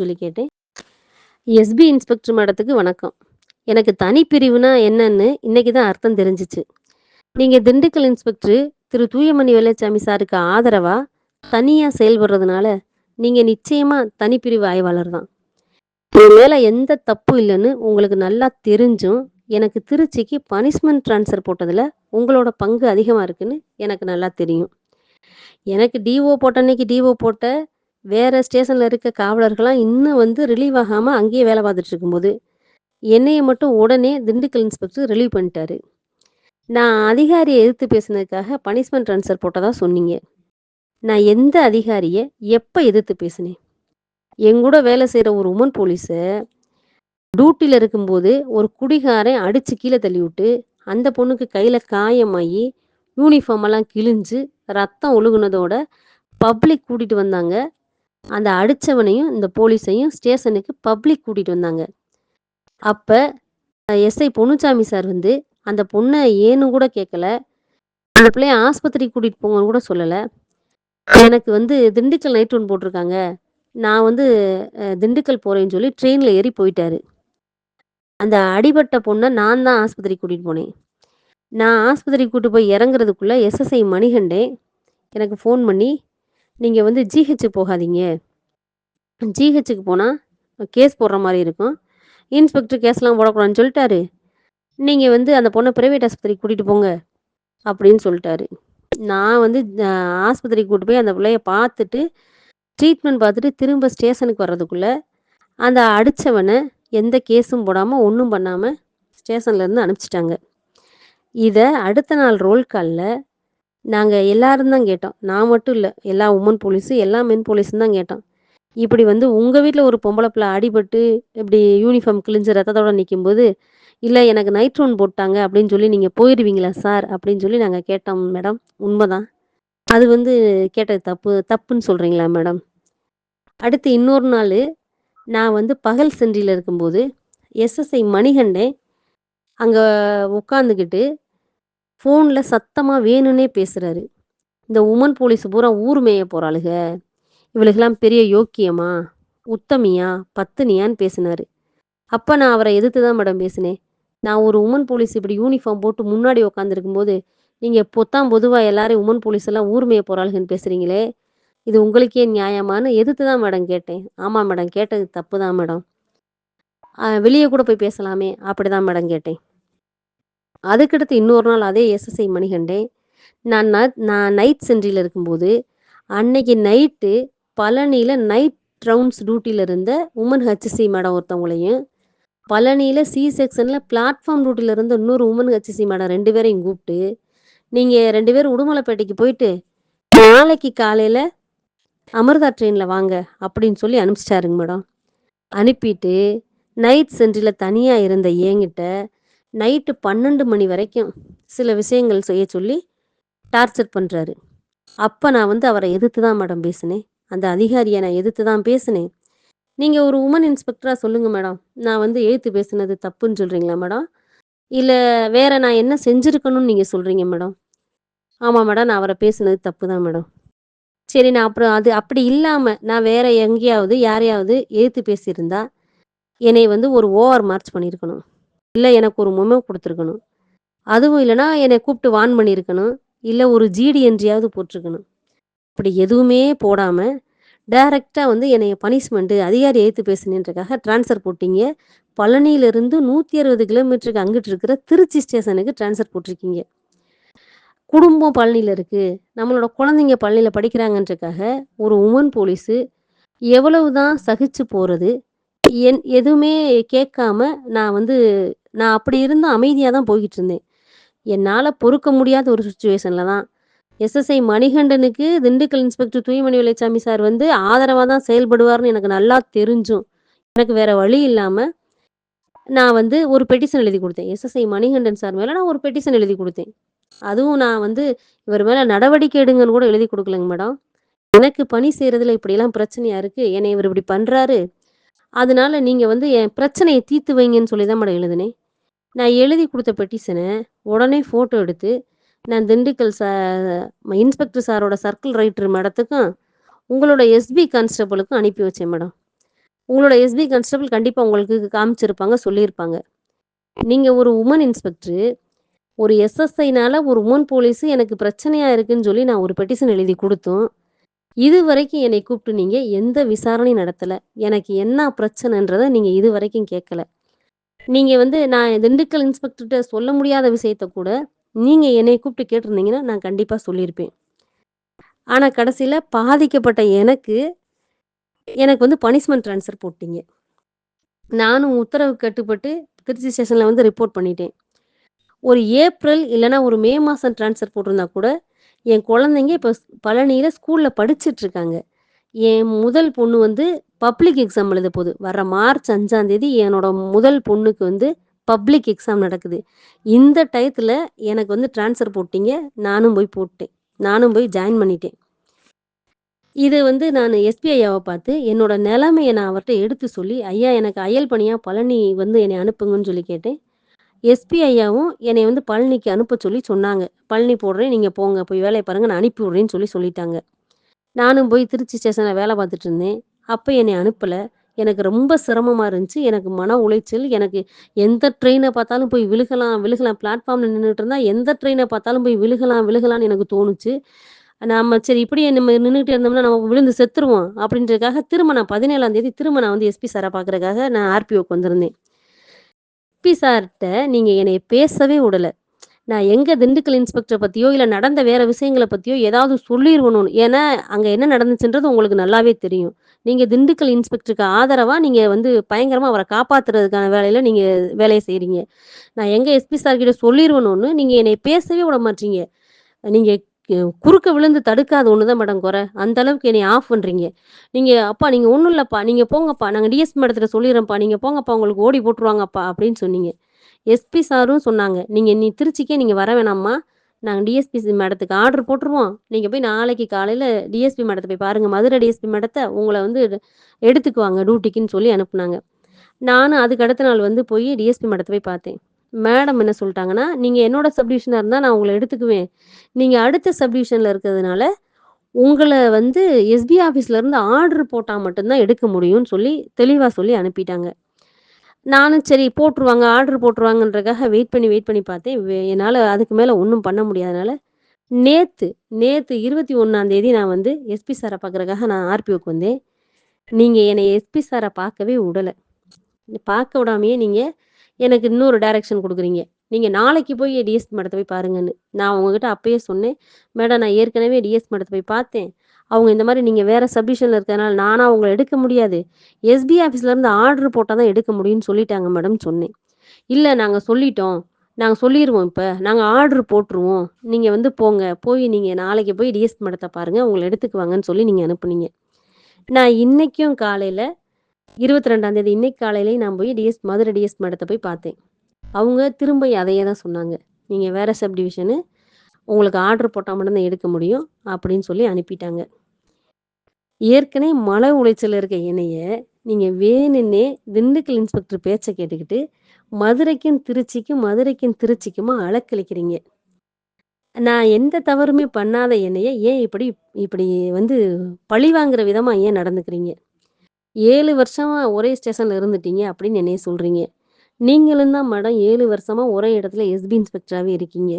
சொல்லி கேட்டேன். SP inspector மேடத்துக்கு வணக்கம். எனக்கு தனிப்பிரிவுனா என்னன்னு இன்னைக்கு தான் அர்த்தம் தெரிஞ்சிச்சு நீங்க திண்டுக்கல் இன்ஸ்பெக்டர் திரு தூயமணி வேலுச்சாமி சாருக்கு ஆதரவா, தனியாக செயல்படுறதுனால, நீங்கள் நிச்சயமா தனிப்பிரிவு ஆய்வாளர் தான். இது மேலே எந்த தப்பும் இல்லைன்னு உங்களுக்கு நல்லா தெரிஞ்சும், எனக்கு திருச்சிக்கு பனிஷ்மெண்ட் ட்ரான்ஸ்ஃபர் போட்டதில் உங்களோட பங்கு அதிகமாக இருக்குன்னு எனக்கு நல்லா தெரியும். எனக்கு டிஓ போட்ட அன்னைக்கு டிஓ போட்ட வேற ஸ்டேஷன்ல இருக்க காவலர்கள்லாம் இன்னும் வந்து ரிலீவ் ஆகாம அங்கேயே வேலை பார்த்துட்டு இருக்கும்போது, என்னைய மட்டும் உடனே திண்டுக்கல் இன்ஸ்பெக்டர் ரிலீவ் பண்ணிட்டாரு. நான் அதிகாரியை எதிர்த்து பேசினதுக்காக பனிஷ்மெண்ட் ட்ரான்ஸ்ஃபர் போட்டதா சொன்னீங்க. நான் எந்த அதிகாரியை எப்போ எதிர்த்து பேசினேன்? எங்கூட வேலை செய்கிற ஒரு உமன் போலீஸை டியூட்டியில் இருக்கும்போது ஒரு குடிகாரன் அடித்து கீழே தள்ளி விட்டு அந்த பொண்ணுக்கு கையில் காயமாகி யூனிஃபார்ம் எல்லாம் கிழிஞ்சு, ரத்தம் ஒழுகுனதோட பப்ளிக் கூட்டிகிட்டு வந்தாங்க. அந்த அடிச்சவனையும், இந்த போலீஸையும் ஸ்டேஷனுக்கு பப்ளிக் கூட்டிட்டு வந்தாங்க. அப்ப எஸ்ஐ பொன்னுச்சாமி சார் வந்து அந்த பொண்ணை ஏன்னு கூட கேட்கல. அந்த பிள்ளைய ஆஸ்பத்திரிக்கு கூட்டிட்டு போங்கன்னு கூட சொல்லலை எனக்கு வந்து திண்டுக்கல் நைட் ஒன் போட்டிருக்காங்க. நான் வந்து திண்டுக்கல் போறேன்னு சொல்லி ட்ரெயின்ல ஏறி போயிட்டாரு. அந்த அடிபட்ட பொண்ணை நான் தான் ஆஸ்பத்திரிக்கு கூட்டிட்டு போனேன். நான் ஆஸ்பத்திரிக்கு கூட்டு போய் இறங்குறதுக்குள்ள எஸ்எஸ்ஐ மணிகண்டே எனக்கு ஃபோன் பண்ணி, நீங்கள் வந்து ஜிஹெச் போகாதீங்க. ஜிஹெச்சுக்கு போனால் கேஸ் போடுற மாதிரி இருக்கும். இன்ஸ்பெக்டர் கேஸ்லாம் போடக்கூடாதுன்னு சொல்லிட்டாரு. நீங்கள் வந்து அந்த பொண்ணை பிரைவேட் ஆஸ்பத்திரிக்கு கூட்டிகிட்டு போங்க." அப்படின்னு சொல்லிட்டாரு. நான் வந்து ஆஸ்பத்திரிக்கு கூட்டிட்டு போய் அந்த பிள்ளைய பார்த்துட்டு, ட்ரீட்மெண்ட் பார்த்துட்டு திரும்ப ஸ்டேஷனுக்கு வர்றதுக்குள்ள, அந்த அடித்தவனை எந்த கேஸும் போடாமல் ஒன்றும் பண்ணாமல் ஸ்டேஷன்லேருந்து இருந்து இதை அடுத்த நாள் ரோல் காலில் நாங்கள் எல்லாரும் தான் கேட்டோம். நான் மட்டும் இல்லை எல்லா உமன் போலீஸும் எல்லா மென் போலீஸும் தான் கேட்டோம். இப்படி வந்து உங்கள் வீட்டில் ஒரு பொம்பளை பிள்ளை அடிபட்டு, இப்படி யூனிஃபார்ம் கிழிஞ்சு ரத்தத்தோட நிற்கும்போது இல்லை எனக்கு நைட்ரோன் போட்டாங்க" அப்படின்னு சொல்லி நீங்கள் போயிடுவீங்களா சார்? அப்படின்னு சொல்லி நாங்கள் கேட்டோம் மேடம். உண்மைதான் அது வந்து கேட்டது தப்பு தப்புன்னு சொல்கிறீங்களா மேடம்? அடுத்து இன்னொரு நாள் நான் வந்து பகல் சென்றியில் இருக்கும்போது, எஸ்எஸ்ஐ மணிகண்டன் அங்கே உட்காந்துக்கிட்டு, ஃபோனில் சத்தமாக வேணும்னே பேசுகிறாரு "இந்த உமன் போலீஸ் பூரா ஊர் மேய போறாளுக. இவளுக்கெல்லாம் பெரிய யோக்கியமா? உத்தமியா? பத்தினியான்னு" பேசினாரு. அப்போ நான் அவரை எதிர்த்து தான் மேடம் பேசினேன். நான் ஒரு உமன் போலீஸ் இப்படி யூனிஃபார்ம் போட்டு முன்னாடி உட்காந்துருக்கும்போது, நீங்கள் பொத்தாம் பொதுவாக எல்லாரையும் உமன் போலீஸ் எல்லாம் ஊர் மேய போறாளுகன்னு பேசுகிறீங்களே இது உங்களுக்கே நியாயமான்னு எதிர்த்து தான் மேடம் கேட்டேன். ஆமாம் மேடம். கேட்டது தப்பு தான் மேடம். வெளியே கூட போய் பேசலாமே" அப்படிதான் மேடம் கேட்டேன். அதுக்கடுத்து இன்னொரு நாள் அதே எஸ்எஸ்ஐ மணிகண்டன், நான் நான் நைட் சென்ட்ரியில் இருக்கும்போது, அன்னைக்கு நைட்டு பழனியில் நைட் ரவுண்ட்ஸ் டியூட்டியில் இருந்த உமன் ஹெச்சி மேடம் ஒருத்தவங்களையும், பழனியில் சி செக்ஷனில் பிளாட்ஃபார்ம் டியூட்டியில் இருந்த இன்னொரு உமன் ஹெச்சி மேடம் ரெண்டு பேரையும் கூப்பிட்டு, நீங்கள் ரெண்டு பேரும் உடுமலைப்பேட்டைக்கு போயிட்டு, நாளைக்கு காலையில் அமிர்தா ட்ரெயினில் வாங்க" அப்படின்னு சொல்லி அனுப்பிச்சிட்டாருங்க மேடம். அனுப்பிட்டு, நைட் சென்ட்ரியில் தனியாக இருந்த ஏங்கிட்ட நைட்டு 12 மணி வரைக்கும் சில விஷயங்கள் செய்ய சொல்லி டார்ச்சர் பண்ணுறாரு அப்போ நான் வந்து அவரை எதிர்த்து தான் மேடம் பேசினேன். அந்த அதிகாரியை நான் எதிர்த்து தான் பேசினேன். நீங்கள் ஒரு உமன் இன்ஸ்பெக்டராக சொல்லுங்கள் மேடம். நான் வந்து எழுத்து பேசுனது தப்புன்னு சொல்கிறீங்களா மேடம்? இல்லை வேற நான் என்ன செஞ்சுருக்கணும்னு நீங்கள் சொல்கிறீங்க மேடம்? ஆமாம் மேடம். நான் அவரை பேசுனது தப்பு தான் மேடம். சரி நான் அப்புறம் அது அப்படி இல்லாமல் நான் வேற எங்கேயாவது யாரையாவது எழுத்து பேசியிருந்தா, என்னை வந்து ஒரு ஓவர் மார்ச் பண்ணியிருக்கணும். இல்லை எனக்கு ஒரு மெமோ கொடுத்துருக்கணும் அதுவும் இல்லைனா என்னை கூப்பிட்டு வார்ன் பண்ணியிருக்கணும். இல்லை ஒரு ஜிடி என்றியாவது போட்டிருக்கணும். அப்படி எதுவுமே போடாமல் டைரக்ட்டா வந்து என்னைய பனிஷ்மெண்ட்டு அதிகாரி ஏற்று பேசுனேன்றக்காக ட்ரான்ஸ்ஃபர் போட்டீங்க. பழனியிலிருந்து 160 கிலோமீட்டருக்கு அங்கிட்டு இருக்கிற திருச்சி ஸ்டேஷனுக்கு ட்ரான்ஸ்ஃபர் போட்டிருக்கீங்க. குடும்பம் பழனியில் இருக்குது நம்மளோட குழந்தைங்க பழனியில் படிக்கிறாங்கன்றதுக்காக, ஒரு உமன் போலீஸு எவ்வளவு தான் சகிச்சு போகிறது என் எதுவுமே கேட்காம நான் வந்து நான் அப்படி இருந்தும் அமைதியாக தான் போய்கிட்டு இருந்தேன். என்னால் பொறுக்க முடியாத ஒரு சுச்சுவேஷனில் தான், எஸ்எஸ்ஐ மணிகண்டனுக்கு திண்டுக்கல் இன்ஸ்பெக்டர் தூய்மணி வேலுச்சாமி சார் வந்து ஆதரவாக தான் செயல்படுவார்னு எனக்கு நல்லா தெரிஞ்சும், எனக்கு வேற வழி இல்லாமல் நான் வந்து ஒரு பெட்டிஷன் எழுதி கொடுத்தேன். எஸ்எஸ்ஐ மணிகண்டன் சார் மேலே நான் ஒரு பெட்டிஷன் எழுதி கொடுத்தேன். அதுவும் நான் வந்து இவர் மேலே நடவடிக்கை எடுங்கன்னு கூட எழுதி கொடுக்கலங்க மேடம். எனக்கு பணி செய்கிறதுல இப்படியெல்லாம் பிரச்சனையாக இருக்குது என்னை இவர் இப்படி பண்ணுறாரு அதனால நீங்கள் வந்து என் பிரச்சனையை தீர்த்து வைங்கன்னு சொல்லி தான் மேடம் எழுதினேன். நான் எழுதி கொடுத்த பெட்டிஷனை உடனே ஃபோட்டோ எடுத்து, நான் திண்டுக்கல் சா இன்ஸ்பெக்டர் சாரோட சர்க்கிள் ரைட்டர் மேடத்துக்கும், உங்களோட எஸ்பி கான்ஸ்டபுளுக்கும் அனுப்பி வச்சேன் மேடம். உங்களோட எஸ்பி கான்ஸ்டபிள் கண்டிப்பாக உங்களுக்கு காமிச்சிருப்பாங்க, சொல்லியிருப்பாங்க. நீங்கள் ஒரு உமன் இன்ஸ்பெக்டரு, ஒரு எஸ்எஸ்ஐனால ஒரு உமன் போலீஸு எனக்கு பிரச்சனையாக இருக்குன்னு சொல்லி நான் ஒரு பெட்டிஷன் எழுதி கொடுத்தோம் இது வரைக்கும் என்னை கூப்பிட்டு நீங்க எந்த விசாரணையும் நடத்தல. எனக்கு என்ன பிரச்சனைன்றத நீங்க இதுவரைக்கும் கேட்கல. நீங்க வந்து நான் திண்டுக்கல் இன்ஸ்பெக்டர்கிட்ட சொல்ல முடியாத விஷயத்த கூட, நீங்க என்னை கூப்பிட்டு கேட்டிருந்தீங்கன்னா, நான் கண்டிப்பா சொல்லியிருப்பேன். ஆனா கடைசியில பாதிக்கப்பட்ட எனக்கு, எனக்கு வந்து பனிஷ்மெண்ட் ட்ரான்ஸ்ஃபர் போட்டீங்க. நானும் உத்தரவு கட்டுப்பட்டு திருச்சி ஸ்டேஷன்ல வந்து ரிப்போர்ட் பண்ணிட்டேன். ஒரு ஏப்ரல் இல்லைன்னா ஒரு மே மாசம் ட்ரான்ஸ்ஃபர் போட்டிருந்தா கூட, என் குழந்தைங்க இப்போ பழனியில் ஸ்கூலில் ஸ்கூல்ல படிச்சுட்டு இருக்காங்க. என் முதல் பொண்ணு வந்து பப்ளிக் எக்ஸாம் எழுத போகுது வர மார்ச் அஞ்சாந்தேதி என்னோட முதல் பொண்ணுக்கு வந்து பப்ளிக் எக்ஸாம் நடக்குது. இந்த டயத்தில் எனக்கு வந்து ட்ரான்ஸ்ஃபர் போட்டீங்க. நானும் போய் போட்டேன். நானும் போய் ஜாயின் பண்ணிட்டேன். இதை வந்து நான் எஸ்பிஐயாவை பார்த்து என்னோட நிலைமைய நான் அவர்கிட்ட எடுத்து சொல்லி, ஐயா எனக்கு அயல் பணியாக பழனி வந்து என்னை அனுப்புங்கன்னு சொல்லி கேட்டேன். எஸ்பி ஐயாவும் வந்து பழனிக்கு அனுப்ப சொல்லி சொன்னாங்க. பழனி போடுறேன், நீங்கள் போங்க. போய் வேலையை பாருங்க. நான் அனுப்பி விடுறேன்னு சொல்லி சொல்லிட்டாங்க. நானும் போய் திருச்சி ஸ்டேஷனில் வேலை பார்த்துட்டு இருந்தேன். அப்போ என்னை அனுப்பலை எனக்கு ரொம்ப சிரமமாக இருந்துச்சு. எனக்கு மன உளைச்சல். எனக்கு எந்த ட்ரெயினை பார்த்தாலும் போய் விழுகலாம், விழுகலாம். பிளாட்ஃபார்மில் நின்றுட்டு இருந்தால் எந்த ட்ரெயினை பார்த்தாலும் போய் விழுகலாம், விழுகலாம்னு எனக்கு தோணுச்சு. நம்ம சரி இப்படியே நம்ம நின்றுட்டு இருந்தோம்னா நம்ம விழுந்து செத்துருவோம் அப்படின்றதுக்காக திரும்ப நான் 17ஆம் தேதி திரும்ப நான் வந்து எஸ்பி சாரை பார்க்குறதுக்காக நான் ஆர்பிஓக்கு வந்திருந்தேன். எஸ்பி சார்கிட்ட நீங்கள் என்னை பேசவே விடலை. நான் எங்கே திண்டுக்கல் இன்ஸ்பெக்டரை பற்றியோ இல்லை நடந்த வேற விஷயங்களை பற்றியோ ஏதாவது சொல்லிடுவணும் ஏன்னா, அங்கே என்ன நடந்துச்சுன்றது உங்களுக்கு நல்லாவே தெரியும். நீங்கள் திண்டுக்கல் இன்ஸ்பெக்டருக்கு ஆதரவாக நீங்கள் வந்து பயங்கரமாக அவரை காப்பாற்றுறதுக்கான வேலையில் நீங்கள் வேலையை செய்கிறீங்க நான் எங்கே எஸ்பி சார்கிட்ட சொல்லிடுவணும்னு நீங்கள் என்னை பேசவே விட மாட்டீங்க. நீங்கள் குறுக்க விழுந்து தடுக்காத ஒன்று தான் மேடம் குறை. அந்த அளவுக்கு என்னை ஆஃப் பண்றீங்க. நீங்க "அப்பா நீங்க ஒன்றும் இல்லப்பா. நீங்க போங்கப்பா. நாங்க டிஎஸ்பி மேடத்திட்ட சொல்லிடுறோம்ப்பா நீங்க போங்கப்பா. உங்களுக்கு ஓடி போட்டுருவாங்கப்பா" அப்படின்னு சொன்னீங்க. எஸ்பி சாரும் சொன்னாங்க. "நீங்க நீ திருச்சிக்கே நீங்க வர வேணாம்மா. நாங்க டிஎஸ்பி மேடத்துக்கு ஆர்டர் போட்டுருவோம். நீங்க போய் நாளைக்கு காலையில டிஎஸ்பி மேடத்தை போய் பாருங்க. மதுரை டிஎஸ்பி மேடத்தை உங்களை வந்து எடுத்துக்குவாங்க டியூட்டிக்குன்னு" சொல்லி அனுப்புனாங்க. நானும் அதுக்கு அடுத்த நாள் வந்து போய் டிஎஸ்பி மேடத்தை போய் பார்த்தேன். மேடம் என்ன சொல்லிட்டாங்கன்னா நீங்கள் என்னோட சப்டிவிஷனாக இருந்தால் நான் உங்களை எடுத்துக்குவேன். நீங்கள் அடுத்த சப்டிவிஷனில் இருக்கிறதுனால, உங்களை வந்து எஸ்பி ஆஃபீஸ்லேருந்து ஆர்டர் போட்டால் மட்டும்தான் எடுக்க முடியும்னு" சொல்லி தெளிவாக சொல்லி அனுப்பிட்டாங்க. நானும் சரி போட்டுருவாங்க, ஆர்டர் போட்டுருவாங்கன்றக்காக வெயிட் பண்ணி, வெயிட் பண்ணி பார்த்தேன். என்னால் அதுக்கு மேலே ஒன்றும் பண்ண முடியாதனால, நேத்து நேத்து 21ஆம் தேதி நான் வந்து எஸ்பி சாரை பார்க்குறக்காக நான் ஆர்பிஓக்கு வந்தேன். நீங்கள் என்னை எஸ்பி சாரை பார்க்கவே விடலை பார்க்க விடாமையே நீங்கள் எனக்கு இன்னொரு டைரக்ஷன் கொடுக்குறீங்க நீங்கள் நாளைக்கு போய் டிஎஸ்பி மடத்தை போய் பாருங்கன்னு. நான் உங்ககிட்ட அப்பயே சொன்னேன். மேடம் நான் ஏற்கனவே டிஎஸ்பி மடத்தை போய் பார்த்தேன். அவங்க இந்த மாதிரி நீங்கள் வேறு சப் இருக்கிறதுனால நானாக அவங்கள எடுக்க முடியாது. எஸ்பி ஆஃபீஸ்லேருந்து ஆர்டர் போட்டால் தான் எடுக்க முடியும்னு சொல்லிட்டாங்க மேடம் சொன்னேன். இல்லை நாங்கள் சொல்லிட்டோம். நாங்கள் சொல்லிடுவோம் இப்போ நாங்கள் ஆர்டர் போட்டுருவோம். நீங்கள் வந்து போங்க. போய் நீங்கள் நாளைக்கு போய் டிஎஸ்பி மடத்தை பாருங்கள் உங்களை எடுத்துக்குவாங்கன்னு" சொல்லி நீங்கள் அனுப்புனீங்க. நான் இன்றைக்கும் காலையில் 22ஆம் தேதி இன்னைக்கு காலையிலயும் நான் போய் டிஎஸ் மதுரை டிஎஸ் மடத்தை போய் பார்த்தேன். அவங்க திரும்ப அதையே தான் சொன்னாங்க. நீங்கள் வேற சப் டிவிஷனு. உங்களுக்கு ஆர்டர் போட்டால் மட்டும்தான் எடுக்க முடியும்" அப்படின்னு சொல்லி அனுப்பிட்டாங்க. ஏற்கனவே மழை உளைச்சல் இருக்க என்னைய, நீங்கள் வேணுன்னே திண்டுக்கல் இன்ஸ்பெக்டர் பேச்சை கேட்டுக்கிட்டு, மதுரைக்கும் திருச்சிக்கும், மதுரைக்கும் திருச்சிக்குமா அலக்களிக்கிறீங்க. நான் எந்த தவறுமே பண்ணாத என்னைய ஏன் இப்படி இப்படி வந்து பழி வாங்குற விதமாக ஏன் நடந்துக்கிறீங்க? ஏழு வருஷமா ஒரே ஸ்டேஷன்ல இருந்துட்டீங்க அப்படின்னு என்னைய சொல்றீங்க. நீங்களும் தான் மேடம் ஏழு வருஷமா ஒரே இடத்துல எஸ்பி இன்ஸ்பெக்டராகவே இருக்கீங்க.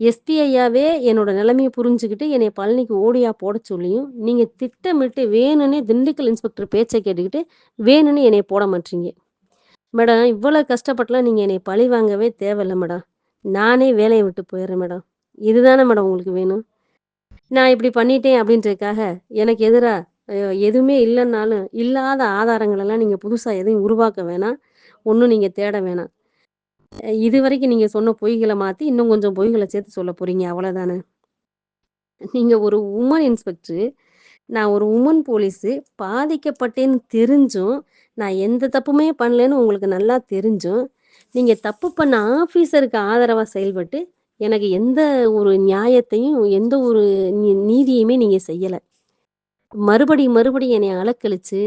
எஸ்பி ஐயாவே என்னோட நிலைமையை புரிஞ்சுக்கிட்டு என்னை பழனிக்கு ஓடியா போட சொல்லியும், நீங்க திட்டமிட்டு வேணும்னே திண்டுக்கல் இன்ஸ்பெக்டர் பேச்சை கேட்டுக்கிட்டு, வேணுன்னே என்னை போட மாட்றீங்க. மேடம் இவ்வளோ கஷ்டப்பட்டுலாம் நீங்க என்னை பழி வாங்கவே தேவையில்ல மேடம். நானே வேலையை விட்டு போயிடுறேன் மேடம். இதுதானே மேடம் உங்களுக்கு வேணும்? நான் இப்படி பண்ணிட்டேன் அப்படின்றதுக்காக, எனக்கு எதிராக எதுவுமே இல்லைன்னாலும் இல்லாத ஆதாரங்களெல்லாம் நீங்க புதுசா எதையும் உருவாக்க வேணாம். ஒன்றும் நீங்க தேட வேணாம். இது வரைக்கும் நீங்க சொன்ன பொய்களை மாத்தி, இன்னும் கொஞ்சம் பொய்களை சேர்த்து சொல்ல போறீங்க. அவ்வளோதானே? நீங்க ஒரு உமன் இன்ஸ்பெக்டரு. நான் ஒரு உமன் போலீஸு. பாதிக்கப்பட்டேன்னு தெரிஞ்சும், நான் எந்த தப்புமே பண்ணலன்னு உங்களுக்கு நல்லா தெரிஞ்சும், நீங்க தப்பு பண்ண ஆஃபீஸருக்கு ஆதரவா செயல்பட்டு, எனக்கு எந்த ஒரு நியாயத்தையும், எந்த ஒரு நீதியுமே நீங்க செய்யலை மறுபடி மறுபடியும் என்னை அலக்கழிச்சு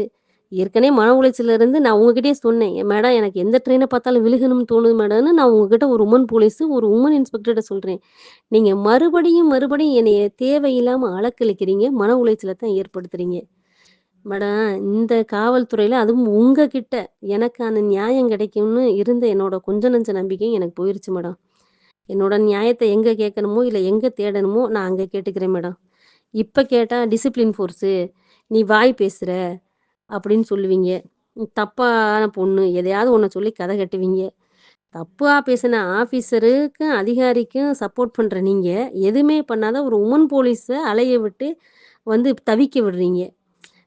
ஏற்கனவே மன உளைச்சல இருந்து நான் உங்ககிட்டயே சொன்னேன். "மேடம் எனக்கு எந்த ட்ரெயினை பார்த்தாலும் விழுகணும்னு தோணுது மேடம்னு" நான் உங்ககிட்ட ஒரு உமன் போலீஸு, ஒரு உமன் இன்ஸ்பெக்டர்கிட்ட சொல்றேன். நீங்க மறுபடியும் மறுபடியும் என்னைய தேவையில்லாம அலக்கழிக்கிறீங்க மன உளைச்சலை தான் ஏற்படுத்துறீங்க. மேடம் இந்த காவல்துறையில அதுவும் உங்ககிட்ட எனக்கான நியாயம் கிடைக்கும்னு இருந்த என்னோட கொஞ்ச நஞ்ச நம்பிக்கையும் எனக்கு போயிருச்சு மேடம். என்னோட நியாயத்தை எங்க கேட்கணுமோ, இல்ல எங்க தேடணுமோ நான் அங்க கேட்டுக்கிறேன் மேடம். இப்போ கேட்டால் டிசிப்ளின் ஃபோர்ஸு, நீ வாய் பேசுகிற அப்படின்னு சொல்லுவீங்க. தப்பான பொண்ணு எதையாவது ஒன்று சொல்லி கதை கட்டுவீங்க. தப்பாக பேசின ஆஃபீஸருக்கும் அதிகாரிக்கும் சப்போர்ட் பண்ணுற நீங்கள் எதுவுமே பண்ணாத ஒரு உமன் போலீஸை அலைய விட்டு வந்து தவிக்க விடுறீங்க.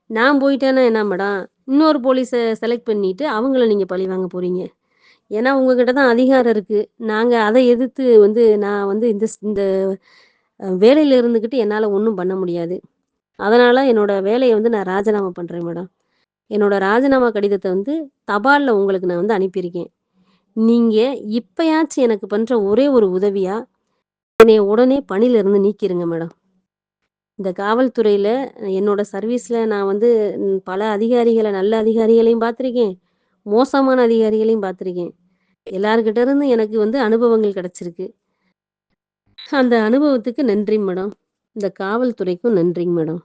நான் போயிட்டேன்னா என்ன மேடம்? இன்னொரு போலீஸை செலக்ட் பண்ணிட்டு அவங்கள நீங்கள் பழி வாங்க போகிறீங்க ஏன்னா உங்ககிட்ட தான் அதிகாரம் இருக்குது நாங்கள் அதை எதிர்த்து வந்து நான் வந்து இந்த இந்த வேலையில் இருந்துக்கிட்டு என்னால் ஒன்றும் பண்ண முடியாது. அதனால் என்னோடய வேலையை வந்து நான் ராஜினாமா பண்ணுறேன் மேடம். என்னோடய ராஜினாமா கடிதத்தை வந்து தபாலில் உங்களுக்கு நான் வந்து அனுப்பியிருக்கேன். நீங்கள் இப்பயாச்சும் எனக்கு பண்ணுற ஒரே ஒரு உதவியாக என்னை உடனே பணியிலிருந்து நீக்கிடுங்க நீக்கிருங்க மேடம். இந்த காவல்துறையில் என்னோட சர்வீஸில் நான் வந்து பல அதிகாரிகளை நல்ல அதிகாரிகளையும் பார்த்துருக்கேன். மோசமான அதிகாரிகளையும் பார்த்துருக்கேன். எல்லாருக்கிட்டேருந்து எனக்கு வந்து அனுபவங்கள் கிடச்சிருக்கு அந்த அனுபவத்துக்கு நன்றி மேடம். இந்த காவல்துறைக்கும் நன்றிங்க மேடம்.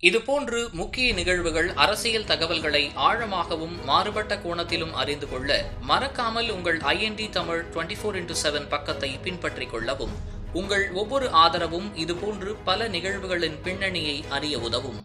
இதுபோன்று முக்கிய நிகழ்வுகள் அரசியல் தகவல்களை ஆழமாகவும் மாறுபட்ட கோணத்திலும் அறிந்து கொள்ள மறக்காமல் உங்கள் INT Tamil twenty four into seven பக்கத்தை பின்பற்றிக் கொள்ளவும் உங்கள் ஒவ்வொரு ஆதரவும் இதுபோன்று பல நிகழ்வுகளின் பின்னணியை அறிய உதவும்